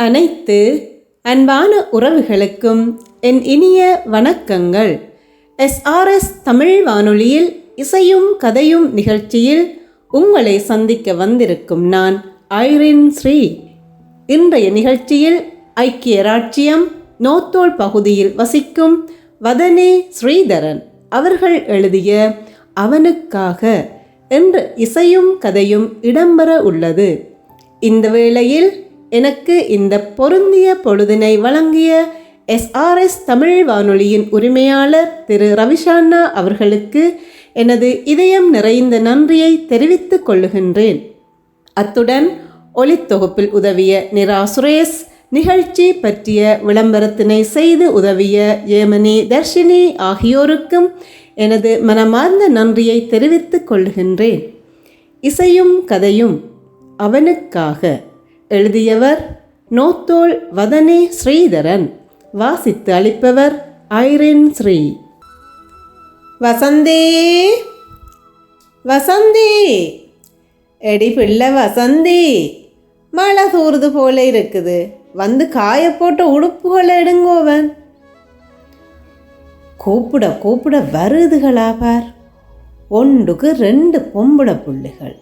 அனைத்து அன்பான உறவுகளுக்கும் என் இனிய வணக்கங்கள். எஸ்ஆர்எஸ் தமிழ் வானொலியில் இசையும் கதையும் நிகழ்ச்சியில் உங்களை சந்திக்க வந்திருக்கும் நான் ஐரின் ஸ்ரீ. இன்றைய நிகழ்ச்சியில் ஐக்கிய ராச்சியம் நோத்தோல் பகுதியில் வசிக்கும் வதனே ஸ்ரீதரன் அவர்கள் எழுதிய அவனுக்காக என்ற இசையும் கதையும் இடம்பெற உள்ளது. இந்த வேளையில் எனக்கு இந்த பொருந்திய பொழுதினை வழங்கிய எஸ்ஆர்எஸ் தமிழ் வானொலியின் உரிமையாளர் திரு ரவிஷாண்ணா அவர்களுக்கு எனது இதயம் நிறைந்த நன்றியை தெரிவித்துக் கொள்ளுகின்றேன். அத்துடன் ஒளித்தொகுப்பில் உதவிய நிரா சுரேஷ் நிகழ்ச்சி பற்றிய விளம்பரத்தினை செய்து உதவிய ஏமனி தர்ஷினி ஆகியோருக்கும் எனது மனமார்ந்த நன்றியை தெரிவித்துக் கொள்கின்றேன் இசையும் கதையும் அவனுக்காக. எழுதியவர் நோத்தோல் வதனே ஸ்ரீதரன். வாசித்து அளிப்பவர் ஐரின் ஸ்ரீ. வசந்தே வசந்தி எடி பிள்ளை வசந்தி. மழை தூறுது போல இருக்குது. வந்து காய போட்ட உடுப்புகளை எடுங்கோவன். கூப்பிட கூப்பிட வருதுகளா பார் ஒன்றுக்கு ரெண்டு பொம்பளை புள்ளைகள்.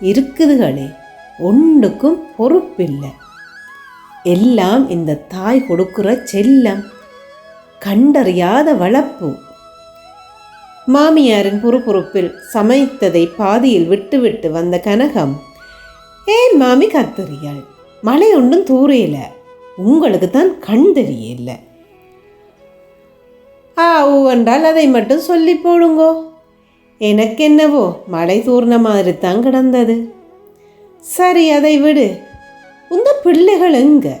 இருக்குதுகளே. ஒன்றுக்கும் பொறுப்பில்லை. எல்லாம் இந்த தாய் கொடுக்குற செல்லம் கண்டறியாத வளர்ப்பு மாமியாரின் புறுப்புறுப்பில் சமைத்ததை பாதியில் விட்டுவிட்டு வந்த கனகம் ஏன் மாமி கத்தறியாள்? மழை ஒன்றும் தூரையில உங்களுக்கு தான் கண் தெரியல. ஆ ஊ என்றால் அதை மட்டும் சொல்லி போடுங்கோ. எனக்கு என்னவோ மழை தூர்ன மாதிரி தான் கிடந்தது. சரி அதை விடு. உந்த பிள்ளைகள் எங்க?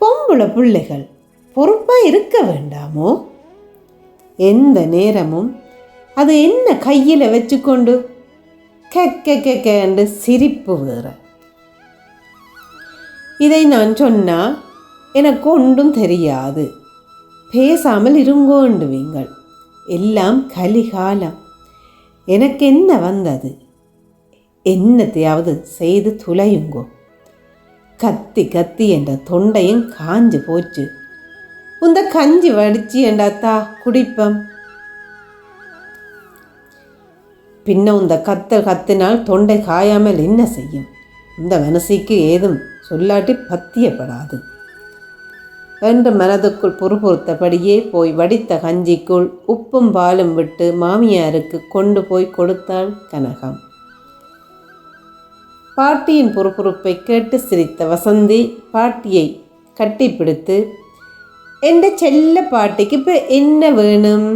பொம்பளை பிள்ளைகள் பொறுப்பாக இருக்க வேண்டாமோ? எந்த நேரமும் அது என்ன கையில் வச்சுக்கொண்டு கெக்க கெக்க சிரிப்பு வேற. இதை நான் சொன்னா எனக்கு ஒன்றும் தெரியாது. பேசாமல் இருங்கோண்டுவீங்கள். எல்லாம் கலிகாலம். எனக்கு என்ன வந்தது? என்னத்தையாவது செய்து துளையுங்கோ. கத்தி கத்தி என்ற தொண்டையும் காஞ்சு போச்சு. உந்த கஞ்சி வடிச்சு என்றாத்தா குடிப்பம். பின்ன உந்த கத்தல் கத்தினால் தொண்டை காயாமல் என்ன செய்யும்? இந்த மனசிக்கு ஏதும் சொல்லாட்டி பத்தியப்படாது. என்று மனதுக்குள் பொறுப்பொறுத்தபடியே போய் வடித்த கஞ்சிக்குள் உப்பும் பாலும் விட்டு மாமியாருக்கு கொண்டு போய் கொடுத்தாள் கனகம். பாட்டியின் பொறுப்புறுப்பை கேட்டு சிரித்த வசந்தி பாட்டியை கட்டிப்பிடித்து എൻ്റെ செல்ல பாட்டிக்கு இப்போ என்ன வேணும்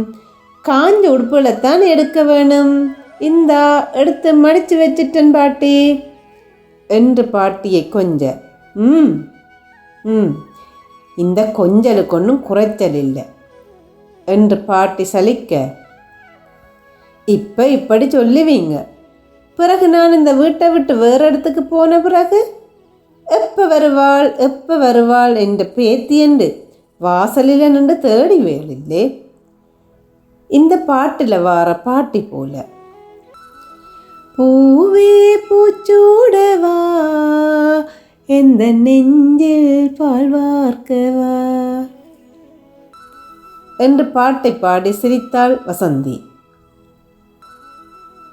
காஞ்ச உடுப்புகளைத்தான் எடுக்க வேணும் இந்தா எடுத்து மடித்து வச்சிட்டேன் பாட்டி என்று பாட்டியை கொஞ்ச ம் ம் இந்த கொஞ்சலுக்கு ஒன்றும் குறைச்சல் இல்லை என்று பாட்டி சலிக்க இப்போ இப்படி சொல்லுவீங்க பிறகு நான் இந்த வீட்டை விட்டு வேறு இடத்துக்கு போன பிறகு எப்போ வருவாள் எப்போ வருவாள்? என்ற பேத்தி என்று வாசலில் நின்று தேடி வேலில்லே இந்த பாட்டில் வார பாட்டி போல. பூவே பூச்சூடவா எந்த நெஞ்சில் பால் வார்க்கவா? என்று பாட்டை பாடி சிரித்தாள் வசந்தி.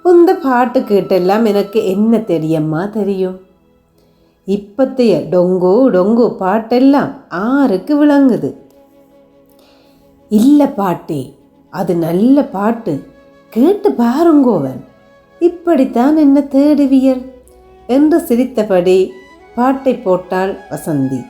இந்த பாட்டு கேட்டெல்லாம் எனக்கு என்ன தெரியம்மா தெரியும்? இப்பத்தைய டொங்கு டொங்கு பாட்டெல்லாம் ஆருக்கு விளங்குது. இல்லை பாட்டி அது நல்ல பாட்டு கேட்டு பாருங்கோவன் இப்படித்தான் என்ன தேடுவியல்? என்று சிரித்தபடி பாட்டை போட்டாள் வசந்தி.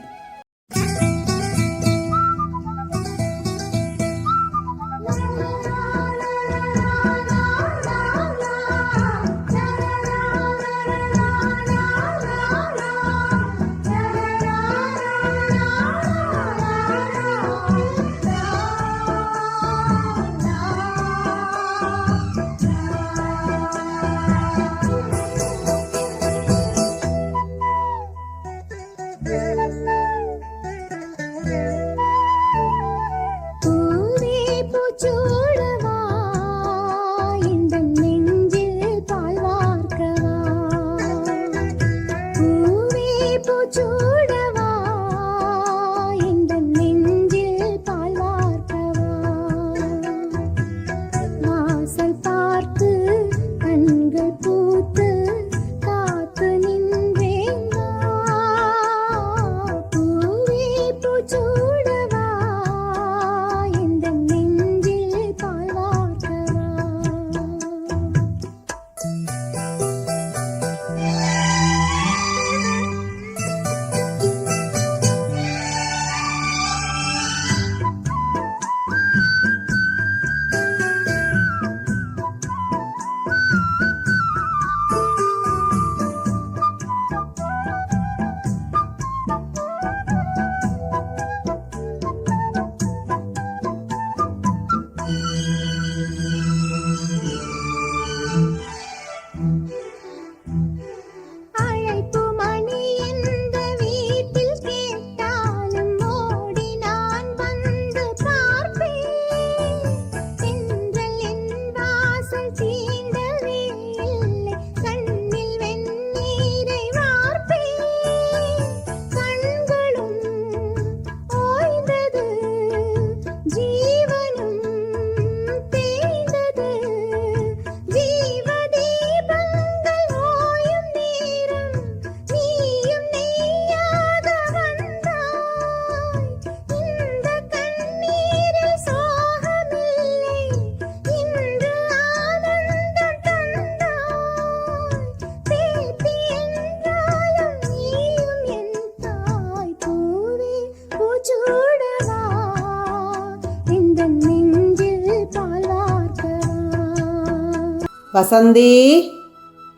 வசந்தி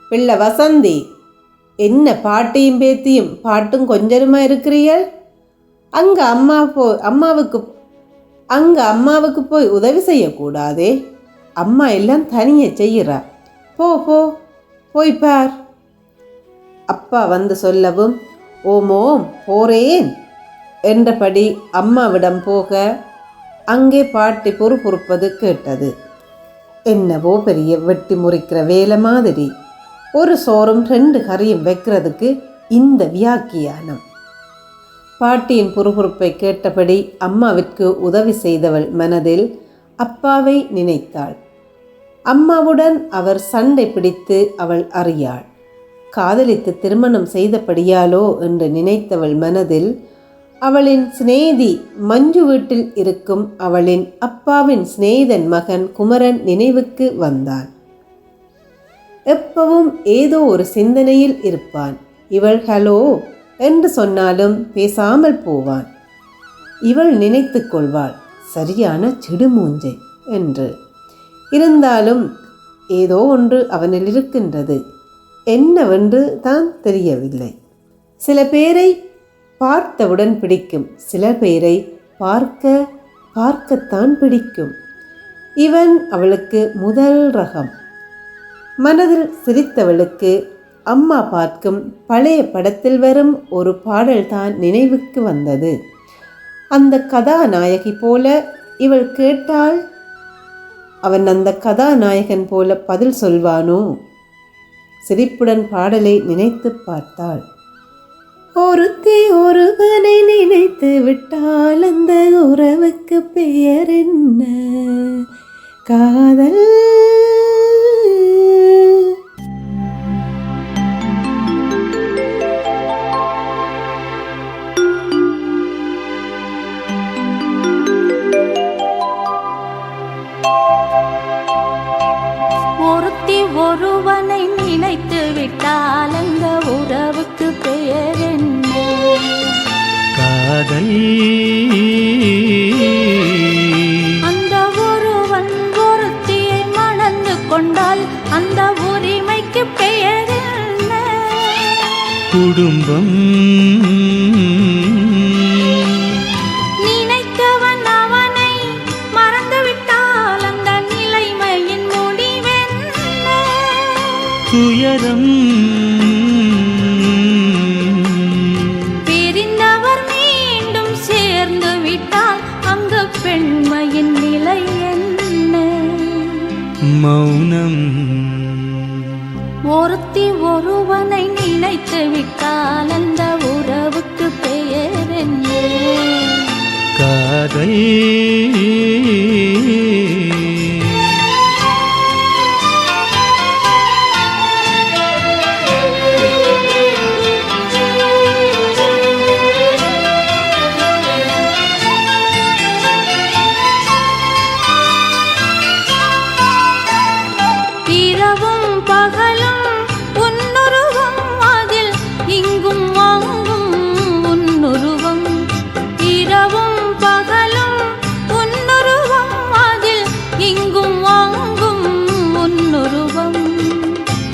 பிள்ளை வசந்தி என்ன பாட்டியும் பேத்தியும் பாட்டும் கொஞ்சருமா இருக்கிறீர்கள்? அங்கே அம்மா போ அம்மாவுக்கு அங்கே அம்மாவுக்கு போய் உதவி செய்யக்கூடாதே. அம்மா எல்லாம் தனியே செய்கிறா. போ போ போய் பார். அப்பா வந்து சொல்லவும் ஓமோம் போறேன் என்றபடி அம்மாவிடம் போக அங்கே பாட்டி பொறுப்புறுப்பது கேட்டது. என்னவோ பெரிய வெட்டி முறிக்கிற வேலை மாதிரி. ஒரு சோறும் ரெண்டு கறியும் வைக்கிறதுக்கு இந்த வியாக்கியானம். பாட்டியின் புறுபுறுப்பை கேட்டபடி அம்மாவிற்கு உதவி செய்தவள் மனதில் அப்பாவை நினைத்தாள். அம்மாவுடன் அவர் சண்டை பிடித்து அவள் அறியாள். காதலித்து திருமணம் செய்தபடியாலோ என்று நினைத்தவள் மனதில் அவளின் சிநேதி மஞ்சு வீட்டில் இருக்கும் அவளின் அப்பாவின் சிநேதன் மகன் குமரன் நினைவுக்கு வந்தான். எப்பவும் ஏதோ ஒரு சிந்தனையில் இருப்பான். இவள் ஹலோ என்று சொன்னாலும் பேசாமல் போவான். இவள் நினைத்து கொள்வாள் சரியான சிடுமூஞ்சை என்று. இருந்தாலும் ஏதோ ஒன்று அவனில் இருக்கின்றது. என்னவென்று தான் தெரியவில்லை. சில பேரை பார்த்தவுடன் பிடிக்கும். சில பேரை பார்க்க பார்க்கத்தான் பிடிக்கும். இவன் அவளுக்கு முதல் ரகம். மனதில் சிரித்தவளுக்கு அம்மா பார்க்கும் பழைய படத்தில் வரும் ஒரு பாடல்தான் நினைவுக்கு வந்தது. அந்த கதாநாயகி போல இவள் கேட்டால் அவன் அந்த கதாநாயகன் போல பதில் சொல்வானோ? சிரிப்புடன் பாடலை நினைத்து பார்த்தாள். ஒருத்தி ஒருவனை நினைத்து விட்டால் அந்த உறவுக்கு பெயர் என்ன? காதல்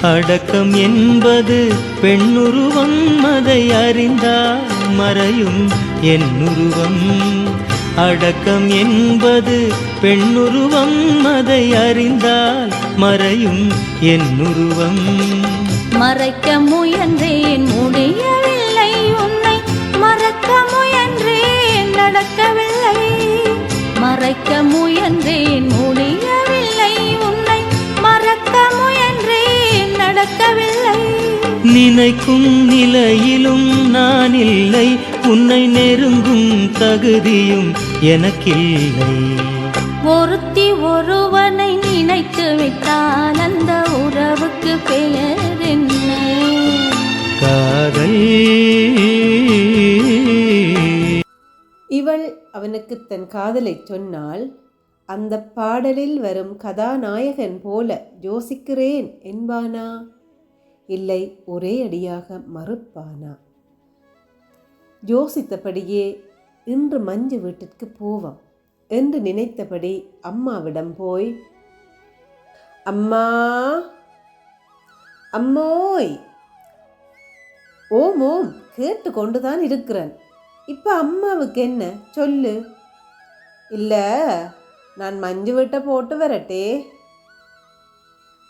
அடக்கம் என்பது பெண்ணுருவம் அதை அறிந்தால் மறையும் என்னுருவம். அடக்கம் என்பது பெண்ணுருவம் அதை அறிந்தால் மறையும் என்னுருவம். மறைக்க முயன்றேன் முடியவில்லை உன்னை. மறக்க முயன்றேன் நடக்கவில்லை. மறைக்க முயன்றேன் முடிய நடக்கவில்லை நினைக்கும் நிலையிலும் நான் இல்லை. உன்னை நெருங்கும் தகுதியும் எனக்கில்லை. ஒருத்தி ஒருவனை நினைத்து விட்டால் அந்த உறவுக்கு பெயர் என்ன? காதல். இவள் அவனுக்கு தன் காதலை சொன்னால் அந்த பாடலில் வரும் கதாநாயகன் போல யோசிக்கிறேன் என்பானா? இல்லை ஒரே அடியாக மறுப்பானா? யோசித்தபடியே இன்று மஞ்சு வீட்டிற்கு போவோம் என்று நினைத்தபடி அம்மாவிடம் போய் அம்மா அம்மோய்! ஓம் ஓம்! கேட்டு கொண்டுதான் இருக்கிறேன். இப்போ அம்மாவுக்கு என்ன? சொல்லு. இல்லை நான் மஞ்சு வீட்டை போட்டு வரட்டே.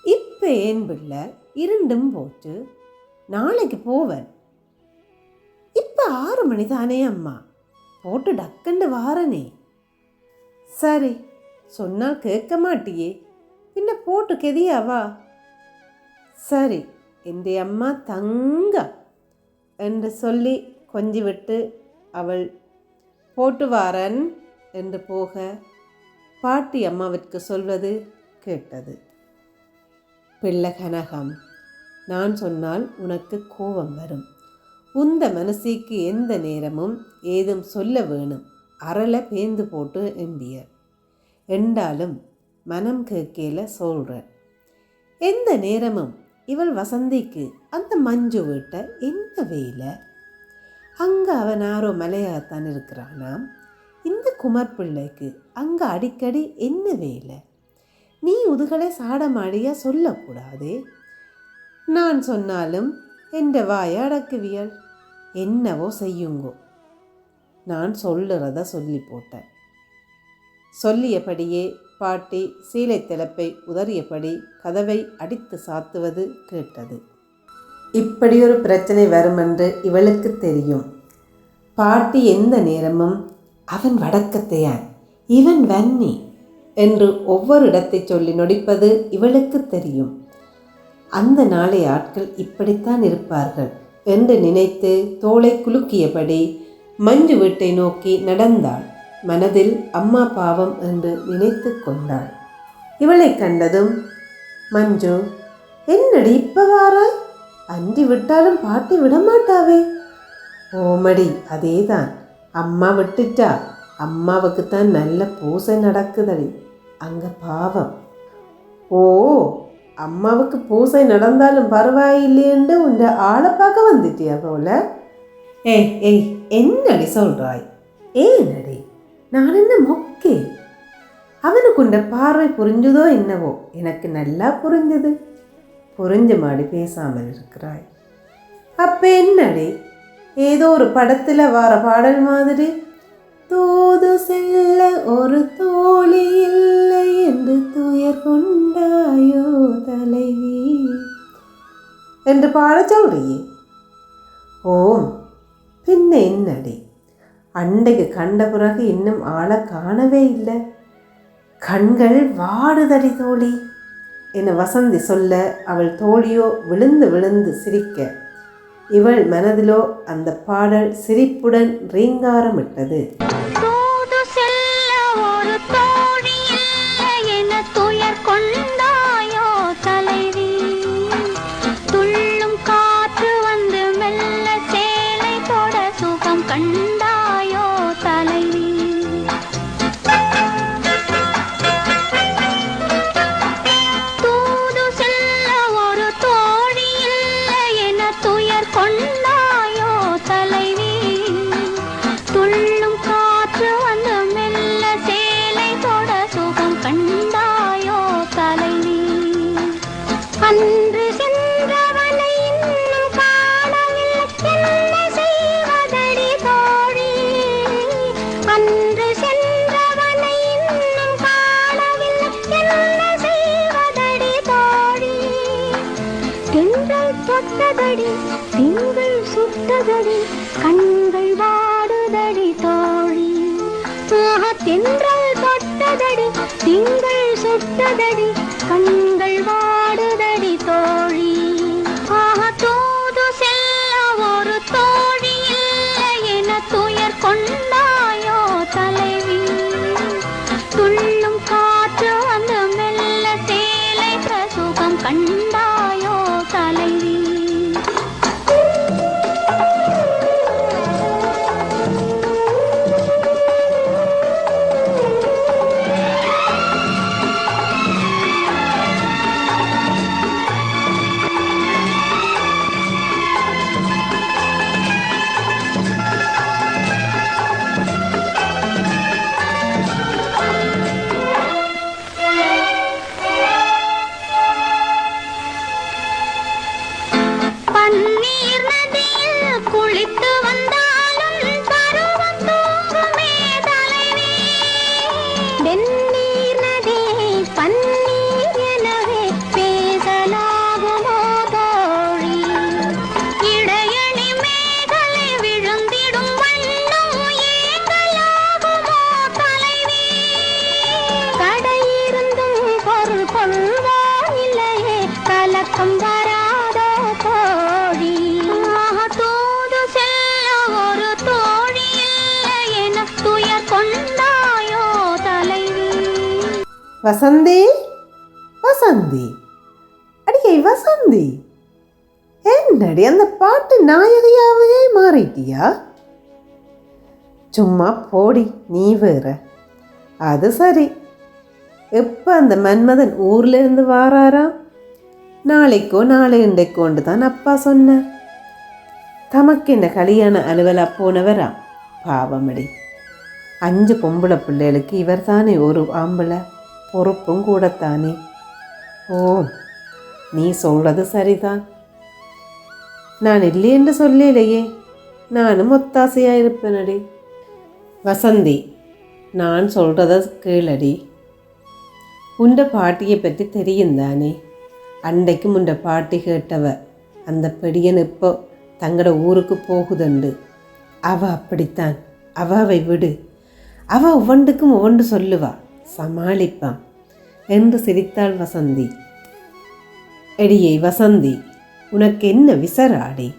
இப்போ ஏன் பிள்ளை? இருண்டும் போட்டு நாளைக்கு போவேன். இப்போ ஆறு மணி தானே அம்மா. போட்டு டக்குண்டு வாரனே. சரி சொன்னால் கேட்க மாட்டியே. பின்ன போட்டு கெதியாவா சரி என் அம்மா தங்க என்று சொல்லி கொஞ்சி விட்டு அவள் போட்டு வாரன் என்று போக பாட்டி அம்மாவிற்கு சொல்வது கேட்டது. பிள்ளை கனகம் நான் சொன்னால் உனக்கு கோபம் வரும். உந்த மனசிக்கு எந்த நேரமும் ஏதும் சொல்ல வேணும். அரள பேந்து போட்டு எம்பியர். என்றாலும் மனம் கேட்கல சொல்கிறேன் எந்த நேரமும் இவள் வசந்திக்கு அந்த மஞ்சு வீட்டை என்ன வேலை? அங்கே அவன் யாரோ மலையாகத்தான் இருக்கிறானாம். இந்த குமர் பிள்ளைக்கு அங்கே அடிக்கடி என்ன வேலை? நீ உதுகளை சாடமாடியா சொல்லக்கூடாதே. நான் சொன்னாலும் என்ற வாயை அடக்குவியல். என்னவோ செய்யுங்கோ. நான் சொல்லுறத சொல்லி போட்டேன். சொல்லியபடியே பாட்டி சீலை திளப்பை உதறியபடி கதவை அடித்து சாத்துவது கேட்டது. இப்படி ஒரு பிரச்சனை வருமென்று இவளுக்கு தெரியும். பாட்டி எந்த நேரமும் அவன் வடக்கத்தையான் இவன் வன்னி. என்று ஒவ்வொரு இடத்தை சொல்லி நொடிப்பது இவளுக்கு தெரியும். அந்த நாளை ஆட்கள் இப்படித்தான் இருப்பார்கள் என்று நினைத்து தோளை குலுக்கியபடி மஞ்சு வீட்டை நோக்கி நடந்தாள். மனதில் அம்மா பாவம் என்று நினைத்து கொண்டாள். இவளை கண்டதும் மஞ்சு என்னடி இப்ப வாராய் அன்றி விட்டாலும் பாட்டி விடமாட்டாவே? ஓமடி அதேதான். அம்மா விட்டுட்டா அம்மாவுக்கு தான் நல்ல பூசை நடக்குதடி. அங்கே பாவம். ஓ அம்மாவுக்கு பூசை நடந்தாலும் பரவாயில்லையென்று உண்ட ஆளை பார்க்க வந்துட்டியா போல? ஏய் ஏய் என்னடி சொல்கிறாய் ஏனடி? நான் என்ன மொக்கே? அவனுக்குண்ட பார்வை புரிஞ்சுதோ என்னவோ? எனக்கு நல்லா புரிஞ்சுது. புரிஞ்ச மாடி பேசாமல் இருக்கிறாய். அப்போ என்னடி? ஏதோ ஒரு படத்தில் வர பாடல் மாதிரி தூது செல்ல ஒரு தோழி இல்லை என்று துயர் கொண்டாயோ தலைவி என்று பாட சொல்றியே. ஓம் பின்ன என்னடி? அண்டைக்கு கண்ட பிறகு இன்னும் ஆளை காணவே இல்லை. கண்கள் வாடுதடி தோழி என வசந்தி சொல்ல அவள் தோழியோ விழுந்து விழுந்து சிரிக்க. இவள் மனதிலோ அந்த பாடல் சிரிப்புடன் ரீங்காரமிட்டது. துயர் திங்கள் தொட்டதடி திங்கள் சுட்டதடி கண்கள் வாடுதடி தோழி. ஆஹா, தென்றல் தொட்டதடி திங்கள் சுட்டதடி கண்கள் என்னடி அந்த பாட்டு நாயகியாவே மாறிட்டியா? சும்மா போடி நீ வேற. அது சரி. எப்போ அந்த மன்மதன் ஊர்ல இருந்து வாராராம் நாளைக்கோ நாளை இன்றைக்கோண்டு தான் அப்பா சொன்னார் தமக்கு என்ன கல்யாண அலுவலா போனவரா? பாவமடி. அஞ்சு பொம்பளை பிள்ளைகளுக்கு இவர் தானே ஒரு ஆம்பளை. பொறுப்பும் கூடத்தானே. ஓ நீ சொல்றது சரிதான். நான் இல்லையென்று சொல்லலையே. நானும் ஒத்தாசையாக இருப்பேனடி வசந்தி நான் சொல்கிறத கேளடி. உண்ட பாட்டியை பற்றி தெரியும் தானே. அன்றைக்கும் உண்ட பாட்டி கேட்டவ அந்த பெடியன் இப்போ தங்களோட ஊருக்கு போகுதுண்டு. அவ அப்படித்தான். அவாவை விடு. அவ ஒவ்வொன்றுக்கும் ஒவ்வொன்று சொல்லுவா சமாளிப்பான் என்று சிரித்தாள் வசந்தி. எடியை வசந்தி உனக்கு என்ன விசராடி?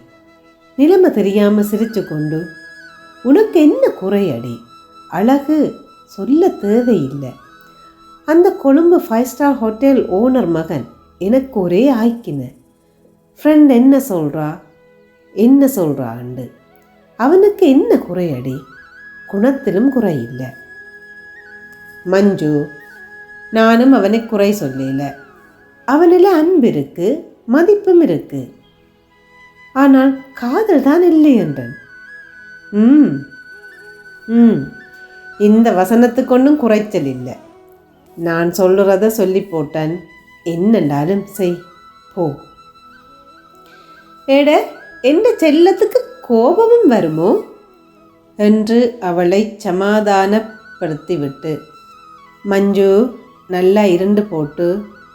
நிலைமை தெரியாமல் சிரிச்சு கொண்டு உனக்கு என்ன குறையடி? அழகு சொல்ல தேவையில்லை. அந்த Colombo five star hotel owner மகன் எனக்கு ஒரே ஆய்க்கின. ஃப்ரெண்ட் என்ன சொல்கிறா என்ன சொல்றாண்டு? அவனுக்கு என்ன குறையடி? குணத்திலும் குறையில்லை. மஞ்சு நானும் அவனை குறை சொல்லல. அவனில் அன்பு இருக்குது மதிப்பும் இருக்கு. ஆனால் காதல் தான் இல்லை என்றன். ம் ம் இந்த வசனத்துக்கு ஒன்றும் குறைச்சல் இல்லை. நான் சொல்லுறத சொல்லி போட்டேன். என்னண்டாலும் செய் போ. எட எந்த செல்லத்துக்கு கோபமும் வருமோ? என்று அவளை சமாதானப்படுத்திவிட்டு மஞ்சு நல்லா இருண்டு போட்டு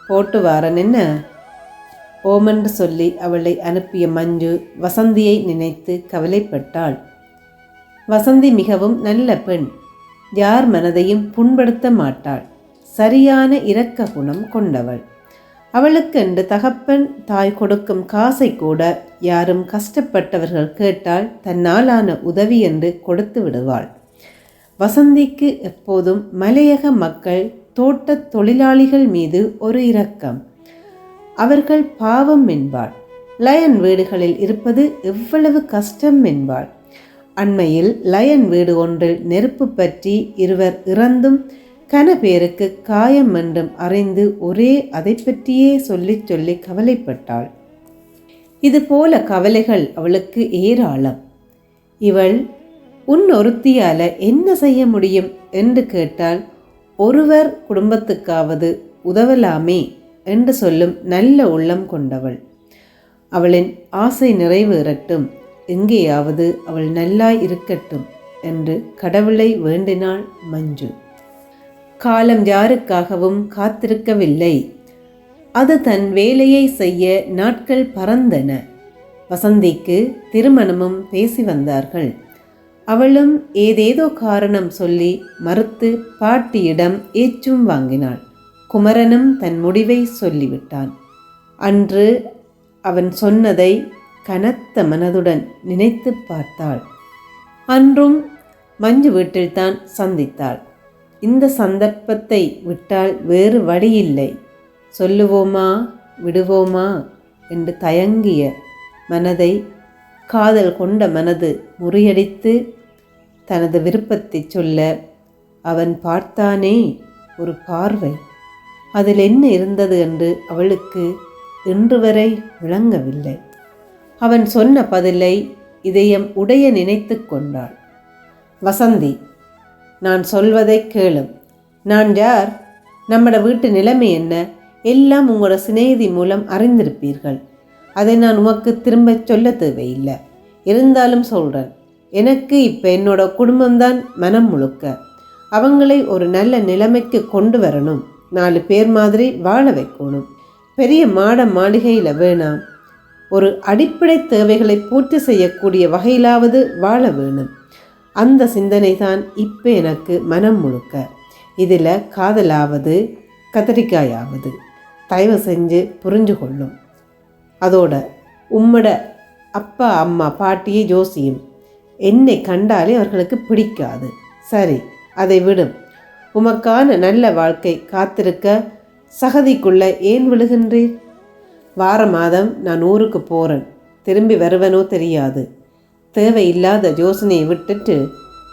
போட்டு வாரன் என்ன? ஓமென்று சொல்லி அவளை அனுப்பிய மஞ்சு வசந்தியை நினைத்து கவலைப்பட்டாள். வசந்தி மிகவும் நல்ல பெண். யார் மனதையும் புண்படுத்த மாட்டாள். சரியான இரக்க குணம் கொண்டவள். அவளுக்கென்று தகப்பன் தாய் கொடுக்கும் காசை கூட யாரும் கஷ்டப்பட்டவர்கள் கேட்டால் தன்னாலான உதவி என்று கொடுத்து விடுவாள். வசந்திக்கு எப்போதும் மலையக மக்கள் தோட்டத் தொழிலாளிகள் மீது ஒரு இரக்கம். அவர்கள் பாவம் என்பாள் லயன் வீடுகளில் இருப்பது எவ்வளவு கஷ்டம் என்பாள் அண்மையில் லயன் வீடு ஒன்றில் நெருப்பு பற்றி இருவர் இறந்தும் கன பேருக்கு காயம் என்றும் அறிந்து ஒரே அதை பற்றியே சொல்லிச் சொல்லி கவலைப்பட்டாள். இது போல கவலைகள் அவளுக்கு ஏராளம். இவள் உன் ஒருத்தியால என்ன செய்ய முடியும்? என்று கேட்டால் ஒருவர் குடும்பத்துக்காவது உதவலாமே என்று சொல்லும் நல்ல உள்ளம் கொண்டவள். அவளின் ஆசை நிறைவேறட்டும் எங்கேயாவது அவள் நல்லாய் இருக்கட்டும் என்று கடவுளை வேண்டினாள் மஞ்சு. காலம் யாருக்காகவும் காத்திருக்கவில்லை. அது தன் வேலையை செய்ய நாட்கள் பறந்தன. வசந்திக்கு திருமணமும் பேசி வந்தார்கள். அவளும் ஏதேதோ காரணம் சொல்லி மறுத்து பாட்டியிடம் ஏச்சும் வாங்கினாள். குமரனும் தன் முடிவை சொல்லிவிட்டான். அன்று அவன் சொன்னதை கனத்த மனதுடன் நினைத்து பார்த்தாள். அன்றும் மஞ்சு வீட்டில்தான் சந்தித்தாள். இந்த சந்தர்ப்பத்தை விட்டால் வேறு வழியில்லை. சொல்லுவோமா விடுவோமா என்று தயங்கிய மனதை காதல் கொண்ட மனது முறியடித்து தனது விருப்பத்தை சொல்ல அவன் பார்த்தானே ஒரு பார்வை. அதில் என்ன இருந்தது என்று அவளுக்கு இன்று வரை விளங்கவில்லை. அவன் சொன்ன பதிலை இதயம் உடைய நினைத்து கொண்டாள். வசந்தி நான் சொல்வதை கேளும் நான் யார்? நம்மட வீட்டு நிலைமை என்ன? எல்லாம் உங்களோட சிநேகிதி மூலம் அறிந்திருப்பீர்கள். அதை நான் உமக்கு திரும்ப சொல்ல தேவையில்லை. இருந்தாலும் சொல்கிறேன் எனக்கு இப்போ என்னோட குடும்பம்தான் மனம் முழுக்க. அவங்களை ஒரு நல்ல நிலைமைக்கு கொண்டு வரணும். நாலு பேர் மாதிரி வாழ வைக்கணும். பெரிய மாட மாளிகையில் வேணாம் ஒரு அடிப்படை தேவைகளை பூர்த்தி செய்யக்கூடிய வகையிலாவது வாழ வேணும். அந்த சிந்தனை தான் இப்போ எனக்கு மனம் முழுக்க. இதில் காதலாவது கத்திரிக்காயாவது தயவு செஞ்சு புரிஞ்சு கொள்ளும். அதோட உம்மட அப்பா அம்மா பாட்டியை ஜோசியும். என்னை கண்டாலே அவர்களுக்கு பிடிக்காது. சரி அதை விடும். உமக்கான நல்ல வாழ்க்கை காத்திருக்க சகதிக்குள்ள ஏன் விழுகின்றீர்? வார மாதம் நான் ஊருக்கு போறேன். திரும்பி வருவனோ தெரியாது. தேவையில்லாத யோசனையை விட்டுட்டு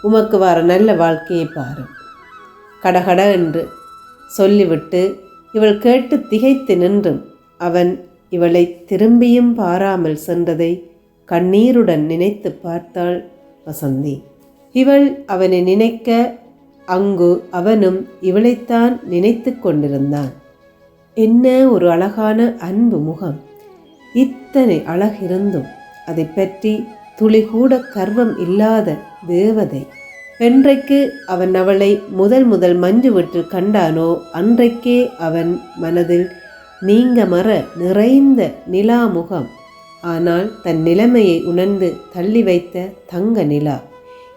உமக்கு வர நல்ல வாழ்க்கையை பாரு. கடகட என்று சொல்லிவிட்டு இவள் கேட்டு திகைத்து நின்றும். அவன் இவளை திரும்பியும் பாராமல் சென்றதை கண்ணீருடன் நினைத்து பார்த்தாள் வசந்தி. இவள் அவனை நினைக்க அங்கு அவனும் இவளைத்தான் நினைத்து கொண்டிருந்தான். என்ன ஒரு அழகான அன்பு முகம். இத்தனை அழகிருந்தும் அதை பற்றி துளிகூட கர்வம் இல்லாத தேவதை. என்றைக்கு அவன் அவளை முதல் முதல் மஞ்சு விட்டு கண்டானோ அன்றைக்கே அவன் மனதில் நீங்க மற நிறைந்த நிலா முகம். ஆனால் தன் நிலைமையை உணர்ந்து தள்ளி வைத்த தங்க நிலா.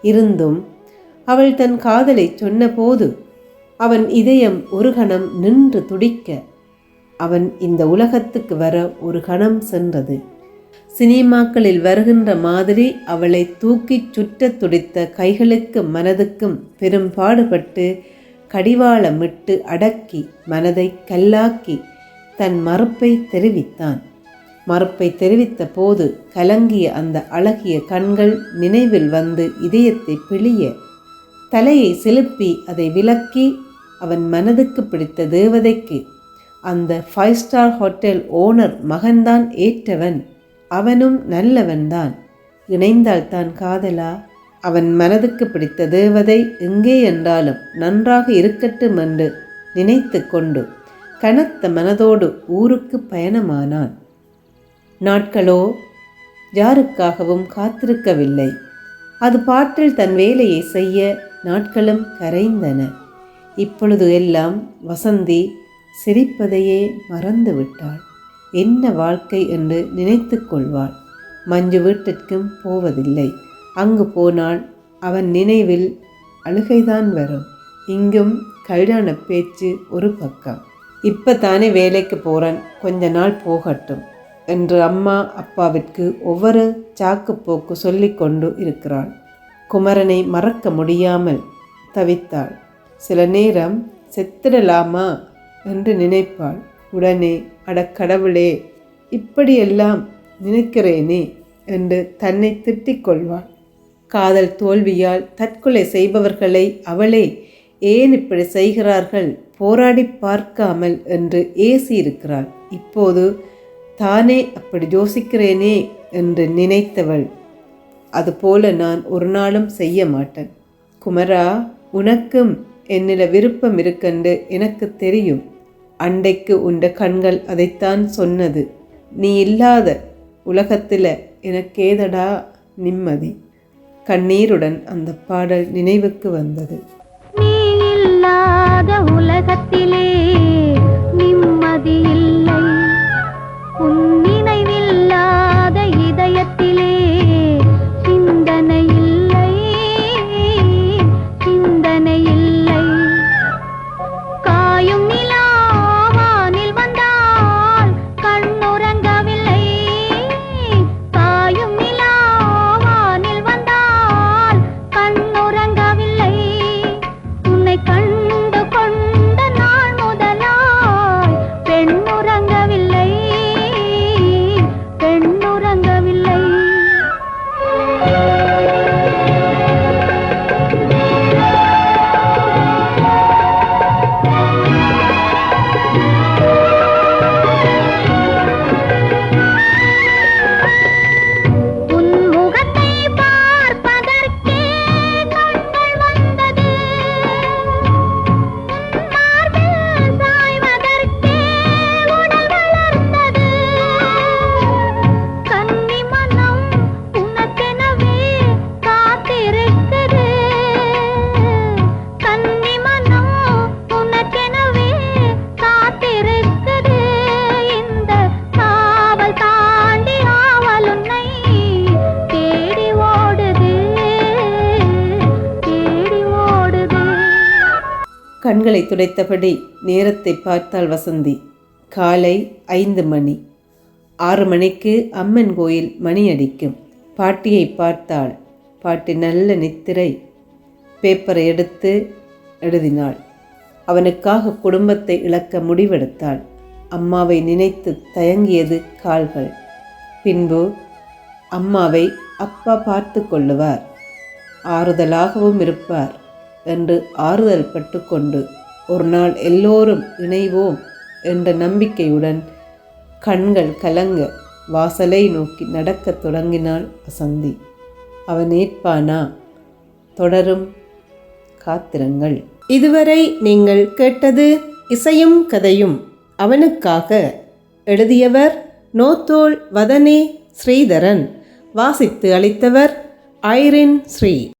இருந்தும் அவள் தன் காதலை சொன்னபோது அவன் இதயம் ஒரு கணம் நின்று துடிக்க அவன் இந்த உலகத்துக்கு வர ஒரு கணம் சென்றது. சினிமாக்களில் வருகின்ற மாதிரி அவளை தூக்கிச் சுற்றத் துடித்த கைகளுக்கும் மனதுக்கும் பெரும் பாடுபட்டு கடிவாளமிட்டு அடக்கி மனதை கல்லாக்கி தன் மறுப்பை தெரிவித்தான். மறுப்பை தெரிவித்த போது கலங்கிய அந்த அழகிய கண்கள் நினைவில் வந்து இதயத்தை பிழிய தலையை செலுப்பி அதை விலக்கி அவன் மனதுக்கு பிடித்த தேவதைக்கு. அந்த ஃபைவ் ஸ்டார் ஹோட்டல் ஓனர் மகன்தான் ஏற்றவன். அவனும் நல்லவன்தான். இணைந்தால் தான் காதலா? அவன் மனதுக்கு பிடித்த தேவதை எங்கே என்றாலும் நன்றாக இருக்கட்டும் என்று நினைத்து கொண்டு கனத்த மனதோடு ஊருக்கு பயணமானான். நாட்களோ யாருக்காகவும் காத்திருக்கவில்லை. அது பாட்டில் தன் வேலையை செய்ய நாட்களும் கரைந்தன. இப்பொழுது எல்லாம் வசந்தி சிரிப்பதையே மறந்துவிட்டாள். என்ன வாழ்க்கை என்று நினைத்து கொள்வாள். மஞ்சு வீட்டிற்கும் போவதில்லை. அங்கு போனால் அவன் நினைவில் அழுகைதான் வரும். இங்கும் கல்யாண பேச்சு ஒரு பக்கம். இப்போ தானே வேலைக்கு போகிறேன் கொஞ்ச நாள் போகட்டும் என்று அம்மா அப்பாவிற்கு ஒவ்வொரு சாக்கு போக்கு சொல்லிக்கொண்டு இருக்கிறாள். குமரனை மறக்க முடியாமல் தவித்தாள். சில நேரம் செத்திடலாமா என்று நினைப்பாள். உடனே அடக்கடவுளே கடவுளே இப்படியெல்லாம் நினைக்கிறேனே என்று தன்னை திட்டிக் கொள்வாள். காதல் தோல்வியால் தற்கொலை செய்பவர்களை அவளே ஏன் இப்படி செய்கிறார்கள்? போராடி பார்க்காமல் என்று ஏசியிருக்கிறாள். இப்போது தானே அப்படி யோசிக்கிறேனே என்று நினைத்தவள் அதுபோல நான் ஒரு நாளும் செய்ய மாட்டேன். குமரா உனக்கும் என்னில விருப்பம் இருக்கென்று எனக்கு தெரியும். அண்டைக்கு உண்ட கண்கள் அதைத்தான் சொன்னது. நீ இல்லாத உலகத்தில் எனக்கேதடா நிம்மதி? கண்ணீருடன் அந்த பாடல் நினைவுக்கு வந்தது. நீ இல்லாத உலகத்திலே நிம்மதி இல்லை. உன் துடைத்தபடி நேரத்தை பார்த்தாள் வசந்தி. காலை ஐந்து மணி. ஆறு மணிக்கு அம்மன் கோயில் மணி அடிக்கும். பாட்டியை பார்த்தாள். பாட்டி நல்ல நித்திரை பேப்பரை எடுத்து எழுதினாள். அவனுக்காக குடும்பத்தை இழக்க முடிவெடுத்தாள். அம்மாவை நினைத்து தயங்கியது கால்கள். பின்பு அம்மாவை அப்பா பார்த்து கொள்ளுவார். ஆறுதலாகவும் இருப்பார் என்று ஆறுதல் பட்டுக்கொண்டு ஒரு நாள் எல்லோரும் இணைவோம் என்ற நம்பிக்கையுடன் கண்கள் கலங்க வாசலை நோக்கி நடக்கத் தொடங்கினாள் வசந்தி. அவன் ஏற்பானா? தொடரும் காத்திரங்கள். இதுவரை நீங்கள் கேட்டது இசையும் கதையும். அவனுக்காக எழுதியவர் நோத்தோல் வதனே ஸ்ரீதரன். வாசித்து அளித்தவர் ஐரின் ஸ்ரீ